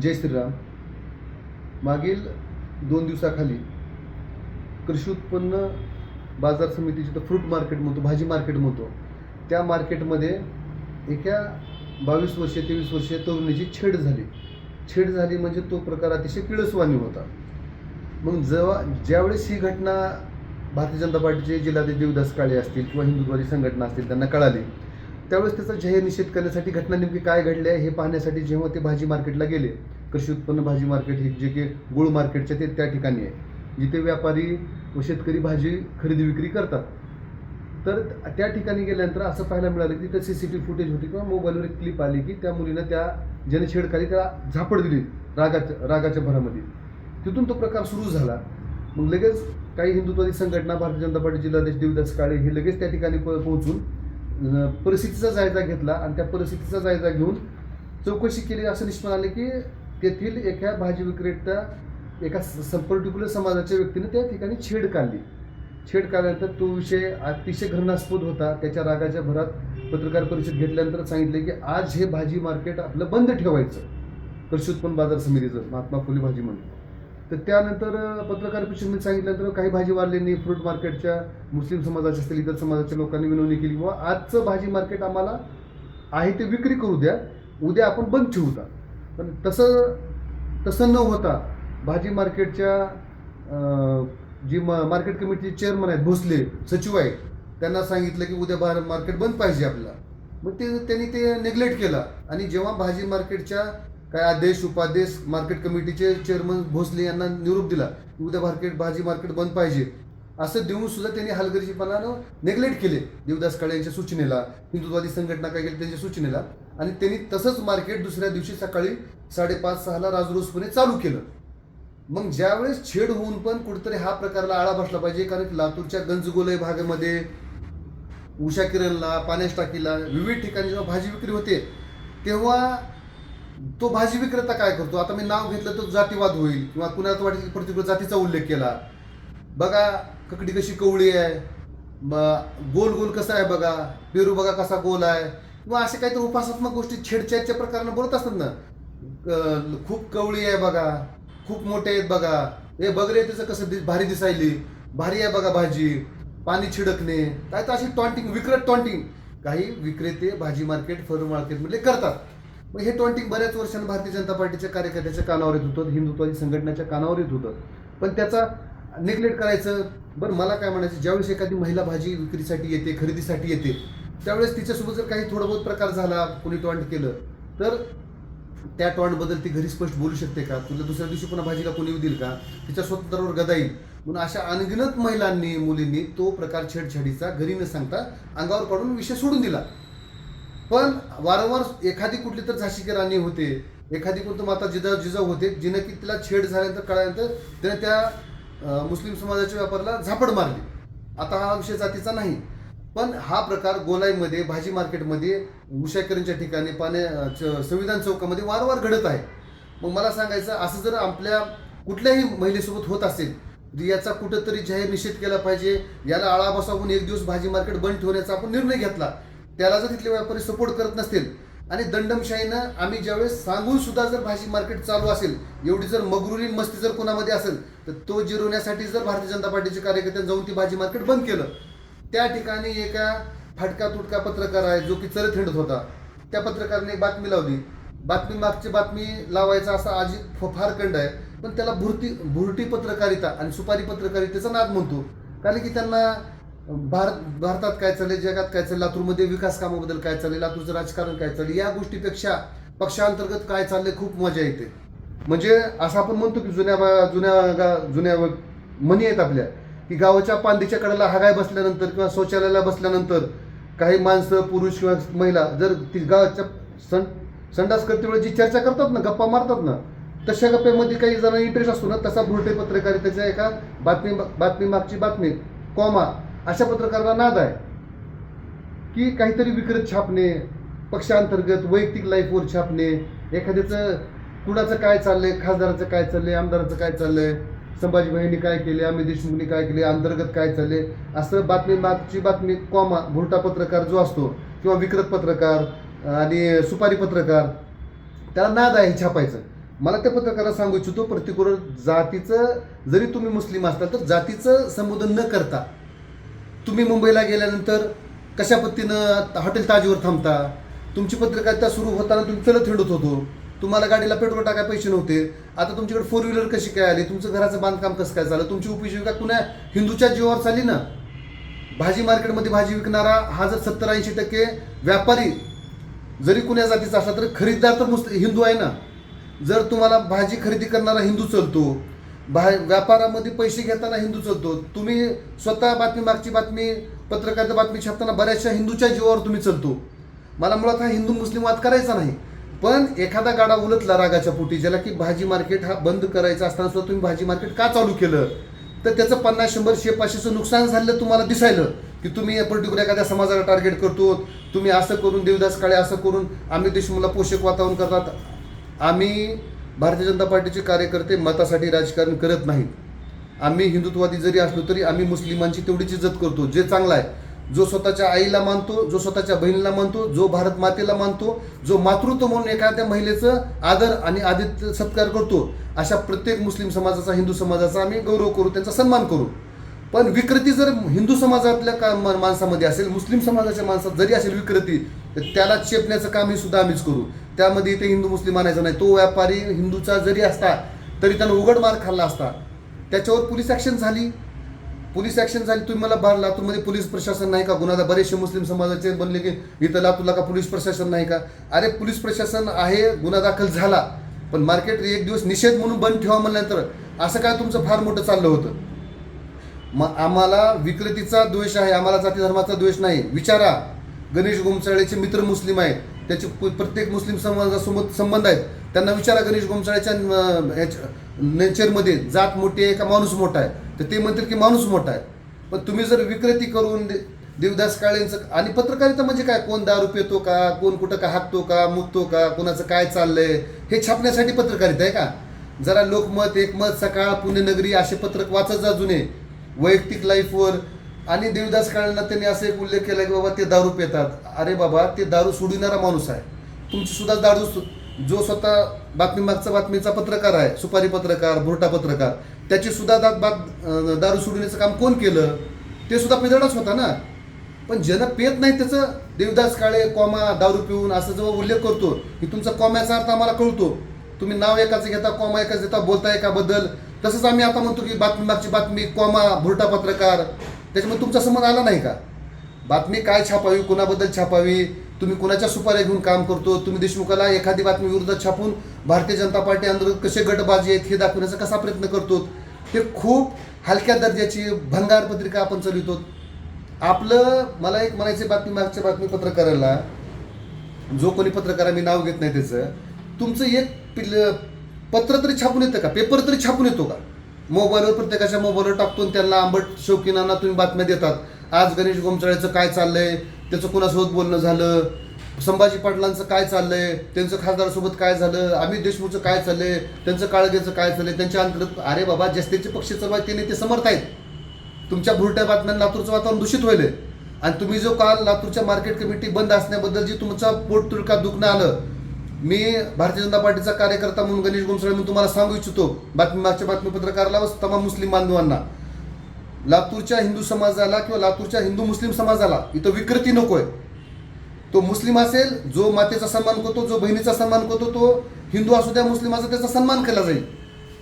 जय श्रीराम. मागील दोन दिवसाखाली कृषी उत्पन्न बाजार समितीची तर फ्रूट मार्केट म्हणतो भाजी मार्केट म्हणतो. त्या मार्केटमध्ये एका बावीस वर्षे तेवीस वर्षे तरुणीची छेड झाली. छेड झाली म्हणजे तो प्रकार अतिशय किळसवाणी होता. मग जेव्हा ज्यावेळेस ही घटना भारतीय जनता पार्टीचे जिल्हाध्यक्ष देवदास काळे असतील किंवा हिंदुत्वादी संघटना असतील त्यांना कळाली. त्यावेळेस त्याचा जाहीर निषेध करण्यासाठी घटना नेमकी काय घडली आहे हे पाहण्यासाठी जेव्हा ते भाजी मार्केटला गेले कृषी उत्पन्न भाजी मार्केट हे जे की गुळ मार्केटचे ते त्या ठिकाणी आहे. जिथे व्यापारी व शेतकरी भाजी खरेदी विक्री करतात. तर त्या ठिकाणी गेल्यानंतर असं पाहायला मिळालं की त्या C C T V footage होती किंवा मोबाईलवर एक क्लिप आली की त्या मुलीनं त्या ज्याने छेडखाली त्याला झापड दिली रागाच्या रागाच्या भरामध्ये. तिथून तो प्रकार सुरू झाला. मग लगेच काही हिंदुत्वादी संघटना भारतीय जनता पार्टी जिल्हाध्यक्ष देवदास काळे हे लगेच त्या ठिकाणी प- पोहोचून परिस्थितीचा जायजा घेतला आणि त्या परिस्थितीचा जायजा घेऊन चौकशी केली असं निष्पन्न आले की तेथील एका भाजी विक्रेत्या एका पर्टिक्युलर समाजाच्या व्यक्तीने त्या ठिकाणी छेड काढली. छेड काढल्यानंतर तो विषय अतिशय घृणास्पद होता. त्याच्या रागाच्या भरात पत्रकार परिषद घेतल्यानंतर सांगितले की आज हे भाजी मार्केट आपलं बंद ठेवायचं. कृषी उत्पन्न बाजार समितीचं महात्मा फुले भाजी मंडळ. तर त्यानंतर पत्रकार परिषदेमध्ये सांगितल्यानंतर काही भाजीवाल्यांनी फ्रूट मार्केटच्या मुस्लिम समाजाच्या असतील इतर समाजाच्या लोकांनी विनवणी केली. किंवा आजचं भाजी मार्केट आम्हाला आहे ते विक्री करू द्या. उद्या आपण बंद ठेवूता पण तसं तसं न होता भाजी मार्केटच्या जी मा मार्केट कमिटीचे चेअरमन आहेत भोसले सचिव आहेत त्यांना सांगितलं की उद्या बाहेर मार्केट बंद पाहिजे आपल्याला. मग ते त्यांनी ते नेग्लेक्ट केलं. आणि जेव्हा भाजी मार्केटच्या काय आदेश उपादेश मार्केट कमिटीचे चेअरमन भोसले यांना निरोप दिला की उद्या मार्केट भाजी मार्केट बंद पाहिजे. असं देऊन सुद्धा त्यांनी हलगर्जीपणानं नेग्लेक्ट केले. देवदास काळे यांच्या सूचनेला हिंदुत्वादी संघटना काय केली त्यांच्या सूचनेला. आणि त्यांनी तसंच मार्केट दुसऱ्या दिवशी सकाळी साडेपाच सहाला राजरोसपणे चालू केलं. मग ज्यावेळेस छेड होऊन पण कुठेतरी हा प्रकारला आळा बसला पाहिजे कारण की लातूरच्या गंजगोलय भागामध्ये उषा किरणला पाण्यास टाकीला विविध ठिकाणी जेव्हा भाजी विक्री होते तेव्हा तो भाजी विक्रेता काय करतो? आता मी नाव घेतलं तर जातीवाद होईल. किंवा कुणाला वाटेल प्रतिकूल जातीचा उल्लेख केला. बघा ककडी कशी कवळी आहे. गोल गोल कसा आहे बघा. पेरू बघा कसा गोल आहे. किंवा असे काहीतरी उपासात्मक गोष्टी छेडछाडच्या प्रकारानं बोलत असतात ना. खूप कवळी आहे बघा. खूप मोठे आहेत बघा. हे बघ रे त्याचं कसं दि- भारी दिसायली. भारी आहे बघा भाजी. पाणी छिडकणे. काय तर अशी टॉन्टिंग विक्रत टॉन्टिंग काही विक्रेते भाजी मार्केट फळ मार्केटमध्ये करतात. मग हे टॉन्टिंग बऱ्याच वर्षांनी भारतीय जनता पार्टीच्या कार्यकर्त्याच्या कानावर येत होतं हिंदुत्वादी संघटनेच्या कानावर येत होतं. पण त्याचा निग्लेक्ट करायचं बरं मला काय म्हणायचं ज्यावेळेस एखादी महिला भाजी विक्रीसाठी येते खरेदीसाठी येते त्यावेळेस तिच्यासोबत जर काही थोडं बहुत प्रकार झाला कोणी टॉन्ट केलं तर त्या टॉन्टबद्दल ती घरी स्पष्ट बोलू शकते का? तुला दुसऱ्या दिवशी पुन्हा भाजीला कोणी येऊ देईल का? तिच्या स्वतंत्रावर गदा येईल. म्हणून अशा अनगिनत महिलांनी मुलींनी तो प्रकार छेडछाडीचा घरी न सांगता अंगावर काढून विषय सोडून दिला. पण वारंवार एखादी कुठली तर झाशीकी राणी होते एखादी कोणतं माता जिजा जिजाऊ होते जिनं की तिला छेड झाल्यानंतर कळल्यानंतर त्याने त्या मुस्लिम समाजाच्या व्यापाराला झापड मारली. आता हा विषय जातीचा नाही. पण हा प्रकार गोलाईमध्ये भाजी मार्केटमध्ये उशाकरणच्या ठिकाणी पाण्या च- संविधान चौकामध्ये वारंवार घडत आहे. मग मला सांगायचं असं जर आपल्या कुठल्याही महिलेसोबत होत असेल याचा कुठंतरी जाहीर निषेध केला पाहिजे. याला आळा बसावून एक दिवस भाजी मार्केट बंद ठेवण्याचा आपण निर्णय घेतला. त्याला जर तिथले व्यापारी सपोर्ट करत नसतील आणि दंडमशाहीनं आम्ही ज्यावेळेस सांगून सुद्धा जर भाजी मार्केट चालू असेल एवढी जर मगरुरी मस्ती जर कोणामध्ये असेल तर तो जिरवण्यासाठी जर भारतीय जनता पार्टीचे कार्यकर्ते जाऊन ती भाजी मार्केट बंद केलं त्या ठिकाणी एका फाटका तुटका पत्रकार आहे जो की चरत हिंडत होता. त्या पत्रकाराने एक बातमी लावली. बातमी मागची बातमी लावायचा असा आजी फार कंड आहे पण त्याला भुरती भुरटी पत्रकारिता आणि सुपारी पत्रकारितेचा नाद म्हणतो. कारण की त्यांना भारत भारतात काय चाललंय जगात काय चाललं लातूरमध्ये विकास कामाबद्दल काय चाललंय लातूरचं राजकारण काय चाललंय या गोष्टीपेक्षा पक्षांतर्गत काय चाललंय खूप मजा येते. म्हणजे असं आपण म्हणतो की जुन्या जुन्या गा- जुन्या म्हणी आहेत आपल्या की गावाच्या पांदीच्या कडेला हगाय बसल्यानंतर किंवा शौचालयाला बसल्यानंतर काही माणसं पुरुष किंवा महिला जर ती गावाच्या सं संडास करते जी चर्चा करतात ना गप्पा मारतात ना तशा गप्प्यामध्ये काही जणांना इंटरेस्ट असतो ना तसा भुरटे पत्रकारितेच्या एका बातमी बातमी मागची बातमी कॉमा अशा पत्रकाराला नाद आहे की काहीतरी विकृत छापणे पक्षांतर्गत वैयक्तिक लाईफवर छापणे एखाद्याचं कुणाचं काय चाललंय खासदाराचं काय चाललंय आमदाराचं काय चाललंय संभाजीभाईंनी काय केले अमित देशमुखनी काय केले अंतर्गत काय चालले असं बातमी मागची बातमी कॉमा भुरटा पत्रकार जो असतो किंवा विकृत पत्रकार आणि सुपारी पत्रकार त्याला नाद आहे छापायचं. मला त्या पत्रकाराला सांगू इच्छितो प्रतिकूल जातीचं जरी तुम्ही मुस्लिम असताल तर जातीचं संबोधन न करता तुम्ही मुंबईला गेल्यानंतर कशा पद्धतीनं हॉटेल ताजवर थांबता? तुमची पत्रकारिता सुरू होताना तुम्ही चलत हिंडत होतो. तुम्हाला गाडीला पेट्रोल टाकाय पैसे नव्हते. आता तुमच्याकडे फोर व्हीलर कशी काय आली? तुमचं घराचं बांधकाम कसं काय झालं? तुमची उपजीविका कुणा हिंदूच्या जीवावर चालली ना? भाजी मार्केटमध्ये भाजी विकणारा हा जर सत्तर ऐंशी टक्के व्यापारी जरी कुण्या जातीचा असला तरी खरीददार तर मुस्लिम हिंदू आहे ना? जर तुम्हाला भाजी खरेदी करणारा हिंदू चलतो बा व्यापारामध्ये पैसे घेताना हिंदू चालतो तुम्ही स्वतः बातमी मागची बातमी पत्रकारिता बातमी छापताना बऱ्याचशा हिंदूच्या जीवावर तुम्ही चालतो. मला मुळात हा हिंदू मुस्लिम वाद करायचा नाही. पण एखादा गाडा उलटला रागाच्या पोटी ज्याला की भाजी मार्केट हा बंद करायचा असताना सुद्धा तुम्ही भाजी मार्केट का चालू केलं? तर त्याचं पन्नास शंभर शे पाचशेचं नुकसान झालेलं तुम्हाला दिसायलं की तुम्ही पर्टिक्युलर एखाद्या समाजाला टार्गेट करतो. तुम्ही असं करून देवदास काळे असं करून आम्ही देशमुखला पोषक वातावरण करतात. आम्ही भारतीय जनता पार्टीचे कार्यकर्ते मतासाठी राजकारण करत नाहीत. आम्ही हिंदुत्ववादी जरी असलो तरी आम्ही मुस्लिमांची तेवढीच इज्जत करतो. जे चांगला आहे जो स्वतःच्या आईला मानतो जो स्वतःच्या बहिणीला मानतो जो भारत मातेला मानतो जो मातृत्व म्हणून एखाद्या महिलेचं आदर आणि आदित्य सत्कार करतो अशा प्रत्येक मुस्लिम समाजाचा हिंदू समाजाचा आम्ही गौरव करू त्यांचा सन्मान करू. पण विकृती जर हिंदू समाजातल्या का माणसामध्ये असेल मुस्लिम समाजाच्या माणसात जरी असेल विकृती तर त्याला चेपण्याचं काम हे सुद्धा आम्हीच करू. त्यामध्ये इथे हिंदू मुस्लिम आणायचं नाही. तो व्यापारी हिंदूचा जरी असता तरी त्यानं उघड मार खाल्ला असता त्याच्यावर पोलीस ॲक्शन झाली. पोलीस ॲक्शन झाली तुम्ही मला बार लातूरमध्ये पोलीस प्रशासन नाही का? गुन्हा बरेचसे मुस्लिम समाजाचे बनले की इथं लातूरला का पोलीस प्रशासन नाही का? अरे पोलीस प्रशासन आहे गुन्हा दाखल झाला. पण मार्केट एक दिवस निषेध म्हणून बंद ठेवा म्हणल्यानंतर असं काय तुमचं फार मोठं चाललं होतं? मग आम्हाला विकृतीचा द्वेष आहे आम्हाला जाती धर्माचा द्वेष नाही. विचारा. गणेश गोमसाळेचे मित्र मुस्लिम आहेत. त्याचे प्रत्येक मुस्लिम समाजासोबत संबंध आहेत. त्यांना विचारा गणेश गोमचाळेच्या नेचरमध्ये जात मोठी आहे का माणूस मोठा आहे? तर ते म्हणतील की माणूस मोठा आहे. पण तुम्ही जर विक्रेती करून दे- देवदास काळेंचं आणि पत्रकारिता म्हणजे काय? कोण दारू पितो का? कोण कुठं का हाकतो का? मुकतो का? कोणाचं काय चाललंय? हे छापण्यासाठी पत्रकारिता आहे का? जरा लोकमत एकमत सकाळ पुणे नगरी असे पत्रक वाचत जा जुने. वैयक्तिक लाईफवर आणि देवदास काळेंना त्यांनी असं एक उल्लेख केला की बाबा ते दारू पितात. अरे बाबा ते दारू सोडविणारा माणूस आहे. तुमची सुद्धा दारू जो स्वतः बातमी मागचा बातमीचा पत्रकार आहे सुपारी पत्रकार भुरटा पत्रकार त्याची सुद्धा दात बात दारू सोडविण्याचं काम कोण केलं? ते सुद्धा पिदळच होता ना. पण ज्यानं पेत नाही त्याचं देवदास काळे कॉमा दारू पिऊन असं जेव्हा उल्लेख करतो की तुमचा कॉम्याचा अर्थ आम्हाला कळतो. तुम्ही नाव एकाचं घेता कॉमा एकाच घेता बोलता एकाबद्दल तसंच आम्ही आता म्हणतो की बातमी मागची बातमी कॉमा भुरटा पत्रकार त्याच्यामुळे तुमचा संबंध आला नाही का? बातमी काय छापावी कुणाबद्दल छापावी? तुम्ही कुणाच्या सुपाऱ्या घेऊन काम करतो? तुम्ही देशमुखाला एखादी बातमी विरोधात छापून भारतीय जनता पार्टी अंतर्गत कसे गटबाजी आहेत हे दाखवण्याचा कसा प्रयत्न करतो ते खूप हलक्या दर्जाची भंगार पत्रिका आपण चालवतो आपलं मला एक म्हणायची बातमी मागच्या बातमी पत्रकाराला जो कोणी पत्रकार मी नाव घेत नाही त्याचं तुमचं एक पिल पत्र तरी छापून येतं का? पेपर तरी छापून येतो का? मोबाईलवर प्रत्येकाच्या मोबाईलवर टाकतो त्यांना आंबट शौकीनांना तुम्ही बातम्या देतात. आज गणेश गोमचाळ्याचं काय चाललंय? त्याचं कोणासोबत बोलणं झालं? संभाजी पाटलांचं काय चाललंय? त्यांचं खासदारासोबत काय झालं? अमित देशमुखचं काय चाललंय? त्यांचं काळगेचं काय चाललंय? त्यांच्या अंतर्गत अरे बाबा जस्तेचे पक्षाचं बा ते समर्थ आहेत. तुमच्या भुरट्या बातम्या लातूरचं वातावरण दूषित होईल आणि तुम्ही जो काल लातूरच्या मार्केट कमिटी बंद असण्याबद्दल जी तुमचा पोट तुडका दुखणं आलं मी भारतीय जनता पार्टीचा कार्यकर्ता म्हणून गणेश गोमसळे म्हणून तुम्हाला सांगू इच्छितो. बातमी मागच्या बातमीपत्रकाराला व तमाम मुस्लिम बांधवांना. लातूरच्या हिंदू समाजाला किंवा लातूरच्या हिंदू मुस्लिम समाजाला इथं विकृती नको आहे तो मुस्लिम असेल जो मातेचा सन्मान करतो जो बहिणीचा सन्मान करतो तो हिंदू असू द्या मुस्लिम त्याचा सन्मान केला जाईल.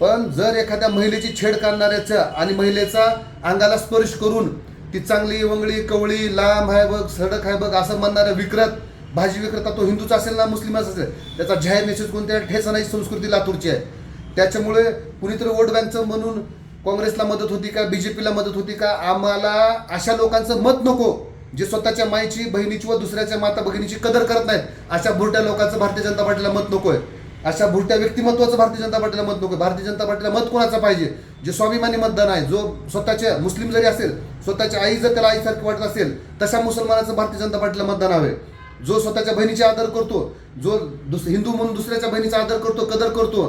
पण जर एखाद्या महिलेची छेड काढणाऱ्याचा आणि महिलेचा अंगाला स्पर्श करून ती चांगली वंगळी कवळी लांब आहे बघ सडक आहे बघ असं म्हणणाऱ्या विक्रत भाजी विक्रेता तो हिंदूचा असेल ना मुस्लिमाचा असेल त्याचा जाहीर निश्चित कोणत्या ठेसणाची संस्कृती लातूरची आहे. त्याच्यामुळे कुणीतरी वोट बँकचं म्हणून काँग्रेसला मदत होती का बीजेपीला मदत होती का आम्हाला अशा लोकांचं मत नको जे स्वतःच्या माईची बहिणीची व दुसऱ्याच्या माता भगिनीची कदर करत नाहीत अशा भुरट्या लोकांचं भारतीय जनता पार्टीला मत नको आहे अशा भुरट्या व्यक्तिमत्वाचं भारतीय जनता पार्टीला मत नको भारतीय जनता पार्टीला मत कोणाचं पाहिजे? जे स्वाभिमानी मतदान आहे जो स्वतःच्या मुस्लिम जरी असेल स्वतःच्या आई जर त्याला आईसारखी वाटत असेल तशा मुसलमानाचं भारतीय जनता पार्टीला मतदान हवे जो स्वतःच्या बहिणीचा आदर करतो जो दुस हिंदू म्हणून दुसऱ्याच्या बहिणीचा आदर करतो कदर करतो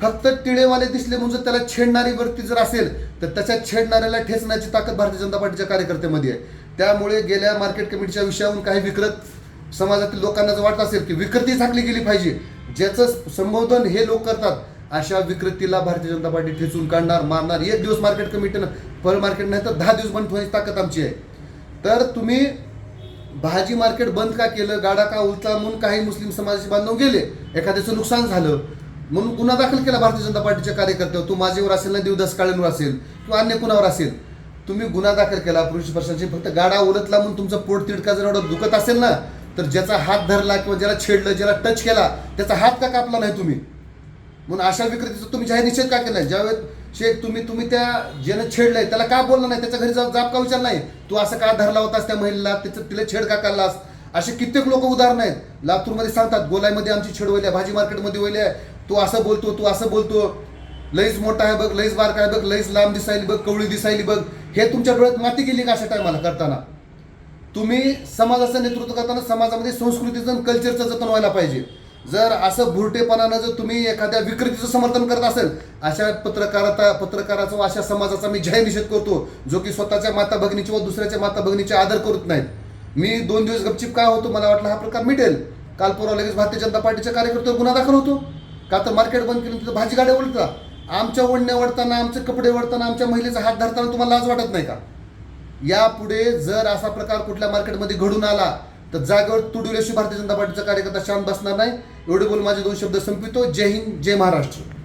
फक्त टिळेवाले दिसले म्हणजे त्याला छेडणारी व्यक्ती जर असेल तर त्याच्या छेडणाऱ्याला ठेचण्याची ताकद भारतीय जनता पार्टीच्या कार्यकर्त्यामध्ये आहे. त्यामुळे गेल्या मार्केट कमिटीच्या विषयावरून काही विकृत समाजातील लोकांना जर वाटत असेल की विकृती झाकली गेली पाहिजे ज्याचं संबोधन हे लोक करतात अशा विकृतीला भारतीय जनता पार्टी ठेचून काढणार मारणार. एक दिवस मार्केट कमिटीनं फळ मार्केट नाही तर दहा दिवस बंद ठेवण्याची ताकद आमची आहे. तर तुम्ही भाजी मार्केट बंद का केलं गाडा का उलता म्हणून काही मुस्लिम समाजाचे बांधव गेले एखाद्याचं नुकसान झालं म्हणून गुन्हा दाखल केला भारतीय जनता पार्टीच्या कार्यकर्त्यावर. तू माझेवर असेल ना देवदास काळेंवर असेल किंवा अन्य कुणावर असेल तुम्ही गुन्हा दाखल केला पुरुष वर्षांची फक्त गाडा उलटला म्हणून तुमचं पोट तिडका जर एवढं दुखत असेल ना तर ज्याचा हात धरला किंवा ज्याला छेडलं ज्याला टच केला त्याचा हात का कापला नाही तुम्ही? म्हणून अशा विक्रेतीचा तुम्ही जाहीर निषेध का केला ज्यावेळेस शेख तुम्ही तुम्ही त्या ज्यानं छेडलंय त्याला का बोलला नाही? त्याच्या घरी जाऊन जाब का विचार नाही? तू असं का धरला होतास त्या महिलेला? त्याचं तिला छेड का काढलास? असे कित्येक लोक उदाहरण आहेत. लातूरमध्ये सांगतात गोलाईमध्ये आमची छेड वळली आहे भाजी मार्केटमध्ये वळली आहे तू असं बोलतो तू असं बोलतो. लईच मोठा आहे बघ लईच बारका आहे बघ लईच लांब दिसायली बघ कवळी दिसायली बघ. हे तुमच्या डोळ्यात माती गेली का अशा टायमाला करताना? तुम्ही समाजाचं नेतृत्व करताना समाजामध्ये संस्कृतीचं कल्चरचं जतन व्हायला पाहिजे. जर असं भुरटेपणानं जर तुम्ही एखाद्या विकृतीचं समर्थन करत असेल अशा पत्रकाराचा पत्रकाराचा व अशा समाजाचा मी जाहीर निषेध करतो जो की स्वतःच्या माता भगिनीचे व दुसऱ्याच्या माता भगिनीचे आदर करत नाहीत. मी दोन दिवस गपचिप का होतो मला वाटलं हा प्रकार मिटेल. काल परवा लगेच भारतीय जनता पार्टीच्या कार्यकर्त्यावर गुन्हा दाखल होतो. का तर मार्केट बंद केलं तिथं भाजी गाड्या ओढता आमच्या ओढण्या ओढताना आमचे कपडे वळताना आमच्या महिलेचा हात धरताना तुम्हाला लाज वाटत नाही का? यापुढे जर असा प्रकार कुठल्या मार्केटमध्ये घडून आला तर जागेवर तुडुल्याशी भारतीय जनता पार्टीचा कार्यकर्ता शांत बसणार नाही. एवढे बोल माझे दोन शब्द संपितो जय हिंद जय महाराष्ट्र.